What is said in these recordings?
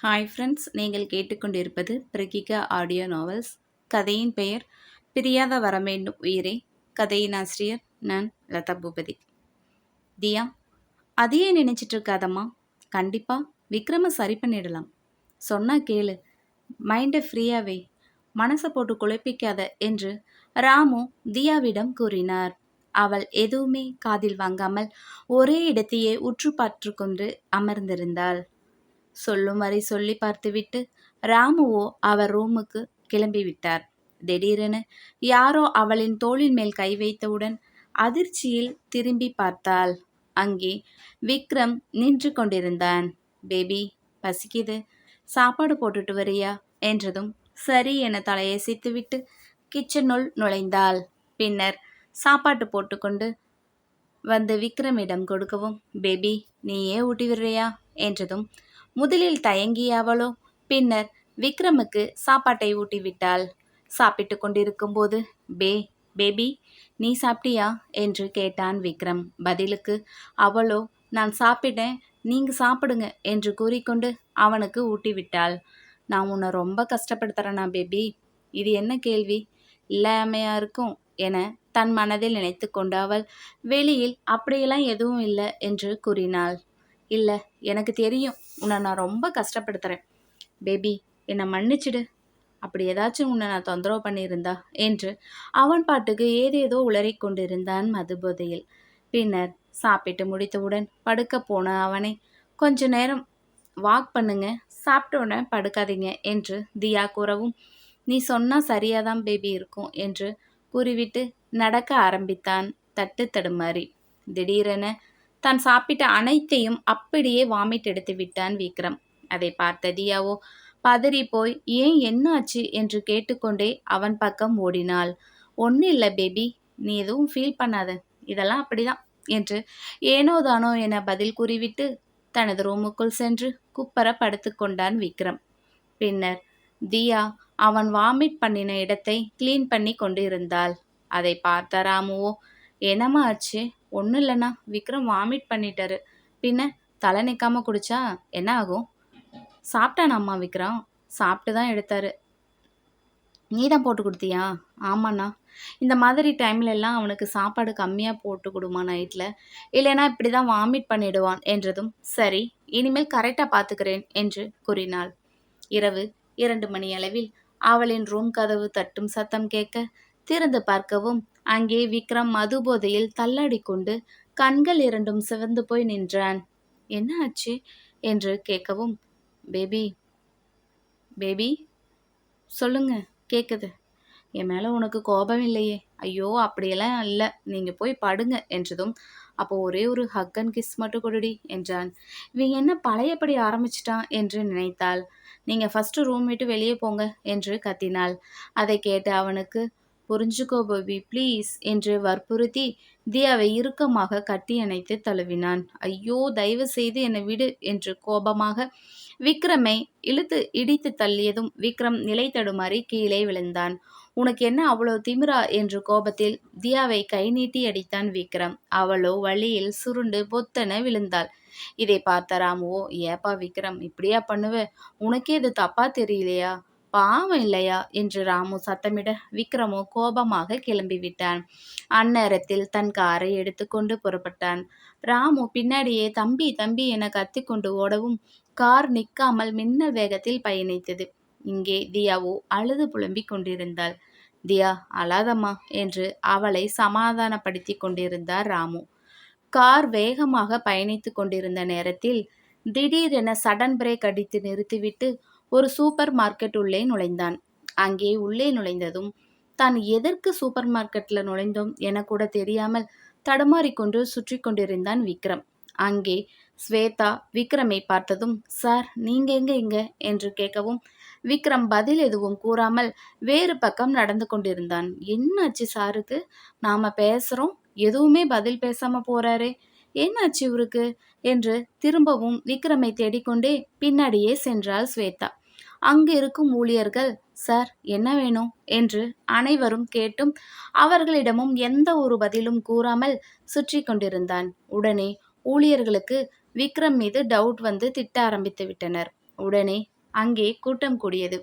Hi friends நீங்கள் கேட்டுக்கொண்டிருப்பது பிரகிகா audio novels கதையின் பெயர் பிரியாத வரமேண்டும் உயிரே கதையின் ஆசிரியர் நான் லதா பூபதி. தியா அதையே நினச்சிட்டு இருக்காதம்மா கண்டிப்பாக விக்ரம சரி பண்ணிடலாம். சொன்னால் கேளு. மைண்டை ஃப்ரீயாகவே மனசை போட்டு குழப்பிக்காத என்று ராமு தியாவிடம் கூறினார். அவள் எதுவுமே காதில் வாங்காமல் ஒரே இடத்தையே உற்று பார்த்து கொண்டு அமர்ந்திருந்தாள். சொல்லும் வரை சொல்லி பார்த்துவிட்டு ராமுவோ அவர் ரூமுக்கு கிளம்பிவிட்டார். திடீரென யாரோ அவளின் தோளின் மேல் கை வைத்தவுடன் அதிர்ச்சியில் திரும்பி பார்த்தாள். அங்கே விக்ரம் நின்று கொண்டிருந்தான். பேபி பசிக்குது. சாப்பாடு போட்டுட்டு வரியா? என்றதும் சரி என தலையசைத்துவிட்டு கிச்சனுள் நுழைந்தாள். பின்னர் சாப்பாட்டு போட்டுக்கொண்டு வந்து விக்ரமிடம் கொடுக்கவும் பேபி நீயே ஊட்டி விடுறியா? என்றதும் முதலில் தயங்கிய அவளோ. பின்னர் விக்ரமுக்கு சாப்பாட்டை ஊட்டிவிட்டாள். சாப்பிட்டு கொண்டிருக்கும்போது பே பேபி நீ சாப்பிட்டியா? என்று கேட்டான் விக்ரம். பதிலுக்கு அவளோ நான் சாப்பிட்டேன் நீங்க சாப்பிடுங்க என்று கூறிக்கொண்டு அவனுக்கு ஊட்டிவிட்டாள். நான் உன்னை ரொம்ப கஷ்டப்படுத்துறேனா பேபி? இது என்ன கேள்வி? இல்லாமையா இருக்கும் என தன் மனதில் நினைத்து கொண்டு அவள் வெளியில் அப்படியெல்லாம் எதுவும் இல்லை என்று கூறினாள். இல்லை எனக்கு தெரியும். உன்னை நான் ரொம்ப கஷ்டப்படுத்துகிறேன் பேபி என்னை மன்னிச்சிடு. அப்படி ஏதாச்சும் உன்னை நான் தொந்தரவு பண்ணியிருந்தா என்று அவன் பாட்டுக்கு ஏதேதோ உளறி கொண்டிருந்தான் மதுபோதையில். பின்னர் சாப்பிட்டு முடித்தவுடன் படுக்க போன அவனை கொஞ்ச நேரம் வாக் பண்ணுங்க. சாப்பிட்டோன்னே படுக்காதீங்க என்று தியா கூறவும் நீ சொன்னால் சரியாக தான் பேபி இருக்கும் என்று கூறிவிட்டு நடக்க ஆரம்பித்தான் தட்டு தடுமாறி. திடீரென தான் சாப்பிட்ட அனைத்தையும் அப்படியே வாமிட் எடுத்து விட்டான் விக்ரம். அதை பார்த்த தியாவோ பதறி போய் ஏன் என்னாச்சு? என்று கேட்டுக்கொண்டே அவன் பக்கம் ஓடினாள். ஒன்றும் இல்லை பேபி நீ எதுவும் ஃபீல் பண்ணாத. இதெல்லாம் அப்படிதான். என்று ஏனோ தானோ என பதில் கூறிவிட்டு தனது ரூமுக்குள் சென்று குப்பர படுத்துக்கொண்டான் விக்ரம். பின்னர் தியா அவன் வாமிட் பண்ணின இடத்தை க்ளீன் பண்ணி கொண்டு இருந்தாள் அதை பார்த்த ராமுவோ என்னமா ஆச்சு? ஒன்றும் இல்லைண்ணா. விக்ரம் வாமிட் பண்ணிட்டாரு. பின்ன தலை நிற்காம குடிச்சா என்ன ஆகும்? சாப்பிட்டானாம்மா விக்ரம்? சாப்பிட்டு தான் எடுத்தாரு. நீ தான் போட்டு கொடுத்தியா? ஆமாண்ணா. இந்த மாதிரி டைம்ல எல்லாம் அவனுக்கு சாப்பாடு கம்மியாக போட்டு கொடுமா நைட்டில் இல்லைனா இப்படி தான் வாமிட் பண்ணிடுவான் என்றதும் சரி இனிமேல் கரெக்டாக பார்த்துக்கிறேன் என்று கூறினாள். இரவு இரண்டு மணி அளவில் அவளின் ரூம் கதவு தட்டும் சத்தம் கேட்க திறந்து பார்க்கவும் அங்கே விக்ரம் மது போதையில் தள்ளாடி கொண்டு கண்கள் இரண்டும் சிவந்து போய் நின்றான். என்ன ஆச்சு? என்று கேட்கவும் பேபி பேபி சொல்லுங்க கேட்குது என் மேலே உனக்கு கோபம் இல்லையே. ஐயோ அப்படியெல்லாம் இல்லை. நீங்கள் போய் படுங்க என்றதும் அப்போ ஒரே ஒரு ஹக் அண்ட் கிஸ் மட்டும் கொடுடி என்றான். இவன் என்ன பழையபடி ஆரம்பிச்சிட்டான்? என்று நினைத்தாள். நீங்கள் ஃபஸ்ட்டு ரூம் விட்டு வெளியே போங்க என்று கத்தினாள். அதை கேட்டு அவனுக்கு புரிஞ்சுக்கோ பபி ப்ளீஸ் என்று வற்புறுத்தி தியாவை இறுக்கமாக கட்டி அணைத்து தழுவினான். ஐயோ தயவு செய்து என்னை விடு என்று கோபமாக விக்ரமை இழுத்து இடித்து தள்ளியதும் விக்ரம் நிலை தடுமாறி கீழே விழுந்தான். உனக்கு என்ன அவ்வளோ திமிரா என்று கோபத்தில் தியாவை கை நீட்டி அடித்தான் விக்ரம். அவளோ வழியில் சுருண்டு பொத்தன விழுந்தாள். இதை பார்த்த ராமுவோ ஏப்பா விக்ரம் இப்படியா பண்ணுவ? உனக்கே இது தப்பா தெரியலையா? பாவம் இல்லையா? என்று ராமு சத்தமிட விக்ரமோ கோபமாக கிளம்பிவிட்டான். அந்நேரத்தில் தன் காரை எடுத்துக்கொண்டு புறப்பட்டான். ராமு பின்னாடியே தம்பி தம்பி என கத்திக்கொண்டு ஓடவும் கார் நிற்காமல் மின்னல் வேகத்தில் பயணித்தது. இங்கே தியாவோ அழுது புலம்பிக் கொண்டிருந்தாள். தியா அழாதம்மா என்று அவளை சமாதானப்படுத்தி கொண்டிருந்தார் ராமு. கார் வேகமாக பயணித்து கொண்டிருந்த நேரத்தில் திடீரென சடன் பிரேக் அடித்து நிறுத்திவிட்டு ஒரு சூப்பர் மார்க்கெட் உள்ளே நுழைந்தான். அங்கே உள்ளே நுழைந்ததும் தான் எதற்கு சூப்பர் மார்க்கெட்டில் நுழைந்தோம் என கூட தெரியாமல் தடுமாறிக்கொண்டு சுற்றி கொண்டிருந்தான் விக்ரம். அங்கே ஸ்வேதா விக்ரமை பார்த்ததும் சார் நீங்க எங்க இங்க? என்று கேட்கவும் விக்ரம் பதில் எதுவும் கூறாமல் வேறு பக்கம் நடந்து கொண்டிருந்தான். என்னாச்சு சாருக்கு நாம பேசுறோம்? எதுவுமே பதில் பேசாம போறாரே. என்னாச்சு இவருக்கு என்று திரும்பவும் விக்ரமை தேடிக்கொண்டே பின்னாடியே சென்றாள் ஸ்வேதா. அங்கு இருக்கும் ஊழியர்கள் சார் என்ன வேணும்? என்று அனைவரும் கேட்டும் அவர்களிடமும் எந்த ஒரு பதிலும் கூறாமல் சுற்றி கொண்டிருந்தான். உடனே ஊழியர்களுக்கு விக்ரம் மீது டவுட் வந்து திட்ட ஆரம்பித்து விட்டனர். உடனே அங்கே கூட்டம் கூடியது.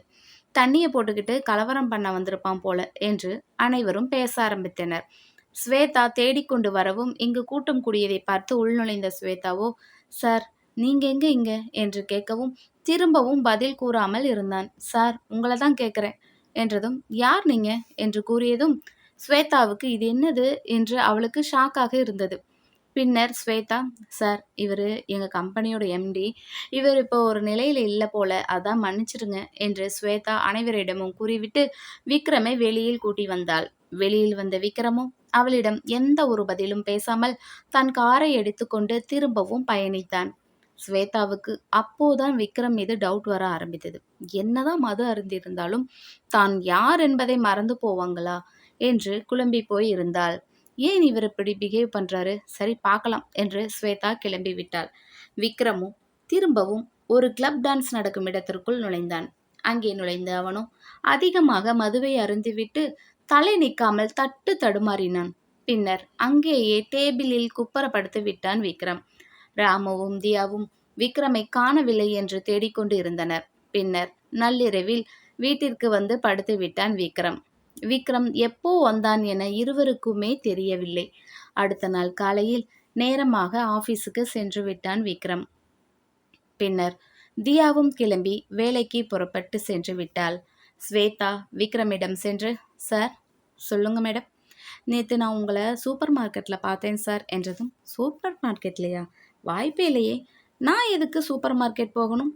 தண்ணியை போட்டுக்கிட்டு கலவரம் பண்ண வந்திருப்பான் போல என்று அனைவரும் பேச ஆரம்பித்தனர். ஸ்வேதா தேடிக்கொண்டு வரவும் இங்கு கூட்டம் கூடியதை பார்த்து உள்நுழைந்த ஸ்வேதாவோ சார் நீங்க எங்க இங்க? என்று கேட்கவும் திரும்பவும் பதில் கூறாமல் இருந்தான். சார் உங்களை தான் கேட்குறேன் என்றதும் யார் நீங்க? என்று கூறியதும் ஸ்வேதாவுக்கு இது என்னது? என்று அவளுக்கு ஷாக்காக இருந்தது. பின்னர் ஸ்வேதா சார் இவர் எங்கள் கம்பெனியோட எம்டி இவர் இப்போ ஒரு நிலையில் இல்லை போல அதான் மன்னிச்சிடுங்க என்று ஸ்வேதா அனைவரிடமும் கூறிவிட்டு விக்ரமை வெளியில் கூட்டி வந்தாள். வெளியில் வந்த விக்ரமும் அவளிடம் எந்த ஒரு பதிலும் பேசாமல் தன் காரை எடுத்துக்கொண்டு திரும்பவும் பயணித்தான். ஸ்வேதாவுக்கு அப்போதான் விக்ரம் மீது டவுட் வர ஆரம்பித்தது. என்னதான் மது அருந்திருந்தாலும் தான் யார் என்பதை மறந்து போவாங்களா? என்று குழம்பி போய் இருந்தாள். ஏன் இவர் இப்படி பிஹேவ் பண்றாரு? சரி பார்க்கலாம் என்று ஸ்வேதா கிளம்பி விட்டாள். விக்ரமும் திரும்பவும் ஒரு கிளப் டான்ஸ் நடக்கும் இடத்திற்குள் நுழைந்தான். அங்கே நுழைந்த அவனும் அதிகமாக மதுவை அருந்திவிட்டு தலை நிற்காமல் தட்டு தடுமாறினான். பின்னர் அங்கேயே டேபிளில் குப்பரப்படுத்தி விட்டான் விக்ரம். ராமுவும் தியாவும் விக்ரமை காணவில்லை என்று தேடிக்கொண்டு இருந்தனர் பின்னர் நள்ளிரவில் வீட்டிற்கு வந்து படுத்து விட்டான் விக்ரம். விக்ரம் எப்போ வந்தான் என இருவருக்குமே தெரியவில்லை. அடுத்த நாள் காலையில் நேரமாக ஆபீஸுக்கு சென்று விட்டான் விக்ரம். பின்னர் தியாவும் கிளம்பி வேலைக்கு புறப்பட்டு சென்று விட்டாள். ஸ்வேதா விக்ரமிடம் சென்று சார் சொல்லுங்க மேடம். நேற்று நான் உங்களை சூப்பர் மார்க்கெட்டில் பார்த்தேன் சார் என்றதும் சூப்பர் மார்க்கெட்லையா வாய்ப்பே இல்லையே. நான் எதுக்கு சூப்பர் மார்க்கெட் போகணும்?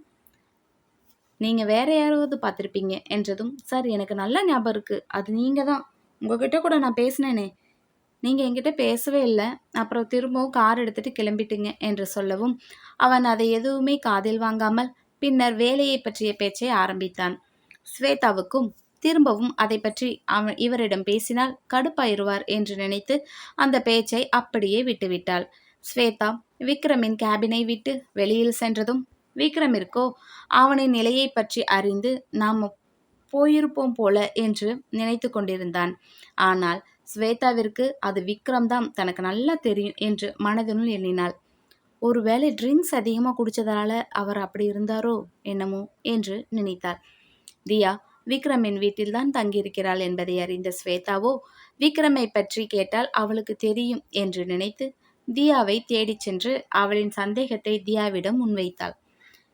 நீங்கள் வேற யாராவது பார்த்துருப்பீங்க என்றதும் சார் எனக்கு நல்ல ஞாபகம் இருக்குது அது நீங்கள் தான். உங்ககிட்ட கூட நான் பேசினேனே. நீங்கள் என்கிட்ட பேசவே இல்லை. அப்புறம் திரும்பவும் கார் எடுத்துகிட்டு கிளம்பிட்டீங்க என்று சொல்லவும் அவன் அதை எதுவுமே காதில் வாங்காமல் பின்னர் வேலையை பற்றிய பேச்சை ஆரம்பித்தான். ஸ்வேதாவுக்கும் திரும்பவும் அதை பற்றி அவன் இவரிடம் பேசினால் கடுப்பாயிருவார் என்று நினைத்து அந்த பேச்சை அப்படியே விட்டுவிட்டாள். ஸ்வேதா விக்ரமின் கேபினை விட்டு வெளியில் சென்றதும் விக்ரமிற்கோ அவனின் நிலையை பற்றி அறிந்து நாம் போயிருப்போம் போல என்று நினைத்து கொண்டிருந்தான். ஆனால் ஸ்வேதாவிற்கு அது விக்ரம் தான் தனக்கு நல்லா தெரியும் என்று மனதினுள் எண்ணினாள். ஒருவேளை ட்ரிங்க்ஸ் அதிகமாக குடித்ததால அவர் அப்படி இருந்தாரோ என்னமோ என்று நினைத்தார் தியா விக்ரமின் வீட்டில்தான் தங்கியிருக்கிறாள் என்பதை அறிந்த ஸ்வேதாவோ விக்ரமை பற்றி கேட்டால் அவளுக்கு தெரியும் என்று நினைத்து தியாவை தேடிச் சென்று அவளின் சந்தேகத்தை தியாவிடம் முன்வைத்தாள்.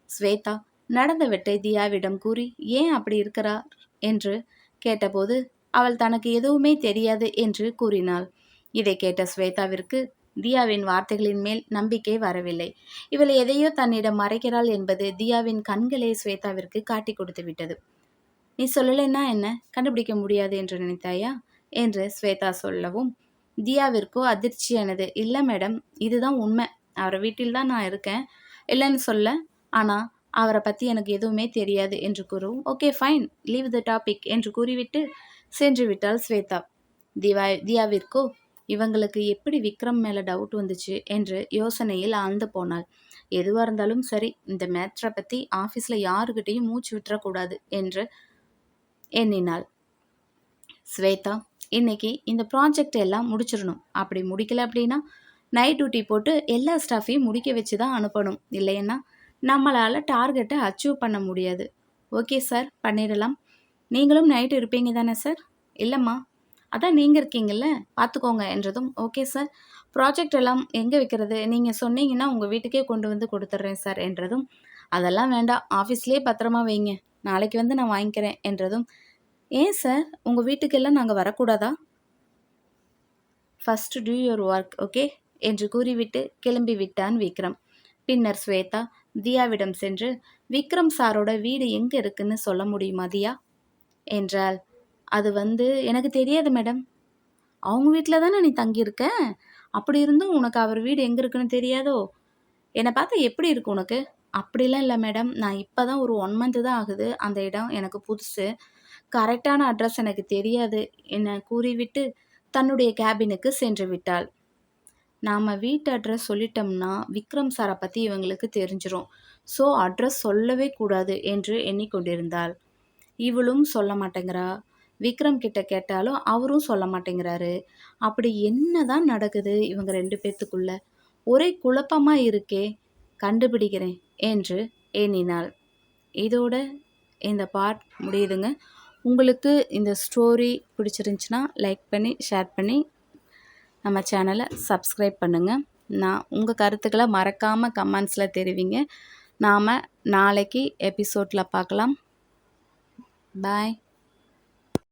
ஸ்வேதா நடந்தவற்றை தியாவிடம் கூறி ஏன் அப்படி இருக்கிறார்? என்று கேட்டபோது அவள் தனக்கு எதுவுமே தெரியாது என்று கூறினாள். இதை கேட்ட ஸ்வேதாவிற்கு தியாவின் வார்த்தைகளின் மேல் நம்பிக்கை வரவில்லை. இவள் எதையோ தன்னிடம் மறைக்கிறாள் என்பது தியாவின் கண்களே ஸ்வேதாவிற்கு காட்டி கொடுத்து விட்டது நீ சொல்லலைன்னா என்ன? கண்டுபிடிக்க முடியாது என்று நினைத்தாயா? என்று ஸ்வேதா சொல்லவும் தியாவிற்கோ அதிர்ச்சியானது. இல்லை மேடம் இதுதான் உண்மை. அவரை வீட்டில் தான் நான் இருக்கேன். இல்லைன்னு சொல்ல ஆனால் அவரை பற்றி எனக்கு எதுவுமே தெரியாது என்று கூறும் okay fine. Leave the topic என்று கூறிவிட்டு சென்று விட்டாள் ஸ்வேதா. திவா தியாவிற்கோ? இவங்களுக்கு எப்படி விக்ரம் மேலே டவுட் வந்துச்சு? என்று யோசனையில் ஆழ்ந்து போனாள். எதுவாக இருந்தாலும் சரி இந்த மேட்ரை பற்றி ஆஃபீஸில் யாருக்கிட்டேயும் மூச்சு விட்டுறக்கூடாது என்று எண்ணினாள். ஸ்வேதா இன்னைக்கு இந்த ப்ராஜெக்ட் எல்லாம் முடிச்சிடணும். அப்படி முடிக்கல அப்படின்னா நைட் டியூட்டி போட்டு எல்லா ஸ்டாஃபையும் முடிக்க வச்சு தான் அனுப்பணும். இல்லைன்னா நம்மளால் டார்கெட்டை அச்சீவ் பண்ண முடியாது. ஓகே சார் பண்ணிடலாம். நீங்களும் நைட்டு இருப்பீங்க தானே சார் இல்லைம்மா. அதான் நீங்கள் இருக்கீங்கள்ல பார்த்துக்கோங்க என்றதும் ஓகே சார் ப்ராஜெக்ட் எல்லாம் எங்கே வைக்கிறது? நீங்கள் சொன்னீங்கன்னா உங்கள் வீட்டுக்கே கொண்டு வந்து கொடுத்துட்றேன் சார் என்றதும் அதெல்லாம் வேண்டாம். ஆஃபீஸ்லேயே பத்திரமா வைங்க. நாளைக்கு வந்து நான் வாங்கிக்கிறேன் என்றதும் ஏன் சார் உங்கள் வீட்டுக்கெல்லாம் நாங்கள் வரக்கூடாதா? First do your work okay என்று கூறிவிட்டு கிளம்பி விட்டான் விக்ரம். பின்னர் ஸ்வேதா தியாவிடம் சென்று விக்ரம் சாரோட வீடு எங்கே இருக்குன்னு சொல்ல முடியுமா தியா? என்றால் அது வந்து எனக்கு தெரியாது மேடம் அவங்க வீட்டில் தானே நீ தங்கியிருக்க? அப்படி இருந்தும் உனக்கு அவர் வீடு எங்கே இருக்குன்னு தெரியாதோ? என்னை பார்த்தா எப்படி இருக்கு உனக்கு? அப்படிலாம் இல்லை மேடம் நான் இப்போ தான் ஒரு ஒன் மந்த்து தான் ஆகுது. அந்த இடம் எனக்கு புதுசு. கரெக்டான அட்ரஸ் எனக்கு தெரியாது. என கூறிவிட்டு தன்னுடைய கேபினுக்கு சென்று விட்டாள். நாம் வீட்டு அட்ரஸ் சொல்லிட்டோம்னா விக்ரம் சாரை பற்றி இவங்களுக்கு தெரிஞ்சிரும். ஸோ அட்ரஸ் சொல்லவே கூடாது என்று எண்ணிக்கொண்டிருந்தாள். இவளும் சொல்ல மாட்டேங்கிறா. விக்ரம் கிட்ட கேட்டாலும் அவரும் சொல்ல மாட்டேங்கிறாரு. அப்படி என்ன தான் நடக்குது இவங்க ரெண்டு பேர்த்துக்குள்ள ஒரே குழப்பமாக இருக்கே. கண்டுபிடிக்கிறேன் என்று எண்ணினாள். இதோட இந்த பார்ட் முடியுதுங்க. உங்களுக்கு இந்த ஸ்டோரி பிடிச்சிருந்துச்சின்னா லைக் பண்ணி ஷேர் பண்ணி நம்ம சேனலை சப்ஸ்கிரைப் பண்ணுங்கள் நான் உங்கள் கருத்துக்களை மறக்காமல் கமெண்ட்ஸில் தெரிவிங்க. நாம் நாளைக்கு எபிசோடில் பார்க்கலாம். பாய்